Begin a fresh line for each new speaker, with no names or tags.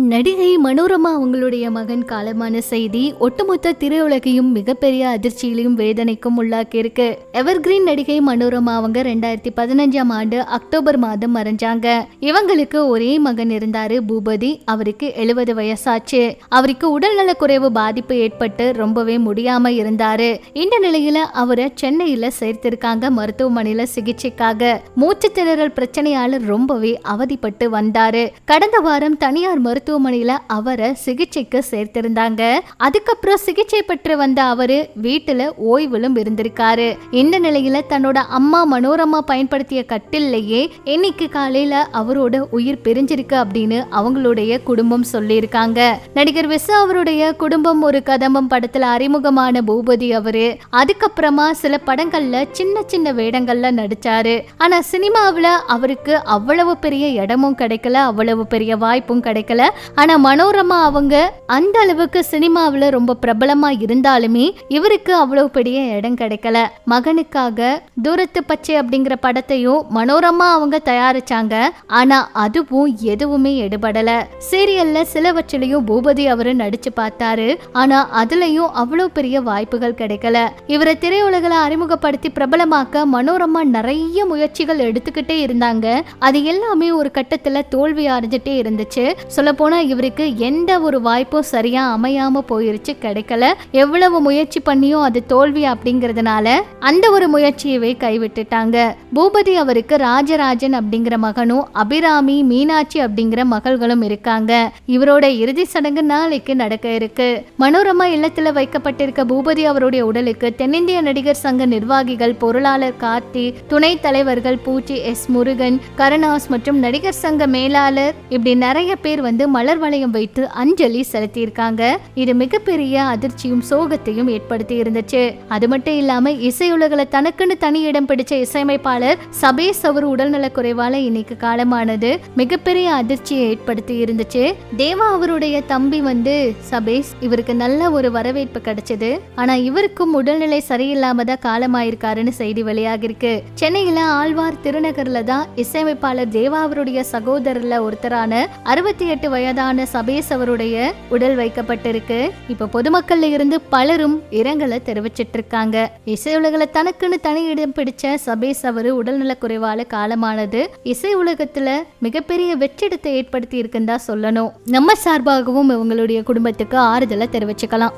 நடிகை மனோரமா அவங்களுடைய மகன் காலமான செய்தி ஒட்டுமொத்த திரையுலகையும் மிகப்பெரிய அதிர்ச்சியிலையும் வேதனைக்கும் உள்ளாக்கியிருக்கு. எவர்கிரீன் நடிகை மனோரமா அவங்க ரெண்டாயிரத்தி பதினஞ்சாம் ஆண்டு அக்டோபர் மாதம் மறைஞ்சாங்க. இவங்களுக்கு ஒரே மகன் இருந்தாரு பூபதி. அவருக்கு எழுபது வயசாச்சு. அவருக்கு உடல்நல குறைவு பாதிப்பு ஏற்பட்டு ரொம்பவே முடியாம இருந்தாரு. இந்த நிலையில அவரை சென்னையில சேர்த்திருக்காங்க மருத்துவமனையில சிகிச்சைக்காக. மூச்சு திணறல் பிரச்சனையால ரொம்பவே அவதிப்பட்டு வந்தாரு. கடந்த வாரம் தனியார் மருத்துவ மருத்துவமனையில அவரை சிகிச்சைக்கு சேர்த்திருந்தாங்க. அதுக்கப்புறம் சிகிச்சை பெற்று வந்த அவரு வீட்டுல ஓய்விலும் இருந்திருக்காரு. இந்த நிலையில தன்னோட அம்மா மனோரமா பயன்படுத்திய கட்டிலேயே இன்னைக்கு காலையில அவரோட உயிர் பிரிஞ்சிருக்கு அப்படின்னு அவங்களுடைய குடும்பம் சொல்லியிருக்காங்க. நடிகர் விசு அவருடைய குடும்பம் ஒரு கதம்பம் படத்துல அறிமுகமான பூபதி அவரு. அதுக்கப்புறமா சில படங்கள்ல சின்ன சின்ன வேடங்கள்ல நடிச்சாரு. ஆனா சினிமாவில் அவருக்கு அவ்வளவு பெரிய இடமும் கிடைக்கல அவ்வளவு பெரிய வாய்ப்பும் கிடைக்கல. ஆனா மனோரமா அவங்க அந்த அளவுக்கு சினிமாவுல ரொம்ப பிரபலமா இருந்தாலுமே இவருக்கு அவ்வளவு பெரிய இடம் கிடைக்கல. மகனுக்காக தூரத்து பச்சை அப்படிங்கிற படத்தையும் மனோரமா அவங்க தயாரிச்சாங்க. ஆனா அதுவும் எதுவுமே எடுபடல. சீரியல்ல சிலவற்றிலையும் பூபதி அவரு நடிச்சு பார்த்தாரு. ஆனா அதுலயும் அவ்வளவு பெரிய வாய்ப்புகள் கிடைக்கல. இவரை திரையுலகில அறிமுகப்படுத்தி பிரபலமாக்க மனோரமா நிறைய முயற்சிகள் எடுத்துக்கிட்டே இருந்தாங்க. அது எல்லாமே ஒரு கட்டத்துல தோல்வி அடைஞ்சிட்டே இருந்துச்சு. சொல்ல போனா இவருக்கு எந்த ஒரு வாய்ப்பும் சரியா அமையாம போயிருச்சு கிடைக்கல. எவ்வளவு முயற்சி பண்ணியும் அது தோல்வி அப்படிங்கறதுனால அந்த ஒரு முயற்சியவே கைவிட்டுட்டாங்க. பூபதி அவருக்கு ராஜராஜன் அப்படிங்கிற மகனும் அபிராமி மீனாட்சி அப்படிங்கிற மகள்களும் இருக்காங்க. இவரோட இறுதி சடங்கு நாளைக்கு நடக்க இருக்கு. மனோரமா இல்லத்துல வைக்கப்பட்டிருக்க பூபதி அவருடைய உடலுக்கு தென்னிந்திய நடிகர் சங்க நிர்வாகிகள் பொருளாளர் கார்த்தி துணை தலைவர்கள் பூச்சி எஸ் முருகன் கருணாஸ் மற்றும் நடிகர் சங்க மேலாளர் இப்படி நிறைய பேர் வந்து மலர் வளையம் வைத்து அஞ்சலி செலுத்தியிருக்காங்க. இது மிகப்பெரிய அதிர்ச்சியும் சோகத்தையும் ஏற்படுத்தி இருந்துச்சு. அது மட்டும் இல்லாம இசையுலகில தனக்குன்னு தனி இடம் பிடிச்ச இசையமைப்பாளர் சபேஷ் அவர் உடல்நல குறைவால இன்னைக்கு காலமானது மிகப்பெரிய அதிர்ச்சியை ஏற்படுத்தி இருந்துச்சு. தேவா அவருடைய தம்பி வந்து சபேஷ் இவருக்கு நல்ல ஒரு வரவேற்பு கிடைச்சது. ஆனா இவருக்கும் உடல்நிலை சரியில்லாம தான் காலமாயிருக்காருன்னு செய்தி வெளியாகிருக்கு. சென்னையில ஆழ்வார் திருநகர்ல தான் இசையமைப்பாளர் தேவா அவருடைய சகோதரர்ல ஒருத்தரான அறுபத்தி எட்டு வயதான சபேஷ் அவருடைய உடல் வைக்கப்பட்டிருக்கு. இப்ப பொதுமக்கள்ல இருந்து பலரும் இரங்கலை தெரிவிச்சிட்டு இருக்காங்க இசை உலகில தனக்குன்னு தனி இடம் பிடிச்ச சபேஷ் அவரு உடல்நலக் குறைவால காலமானது இசை உலகத்துல மிகப்பெரிய வெற்றிடத்தை ஏற்படுத்தி இருக்குன்னு தான் சொல்லணும். நம்ம சார்பாகவும் இவங்களுடைய குடும்பத்துக்கு ஆறுதலை தெரிவிச்சுக்கலாம்.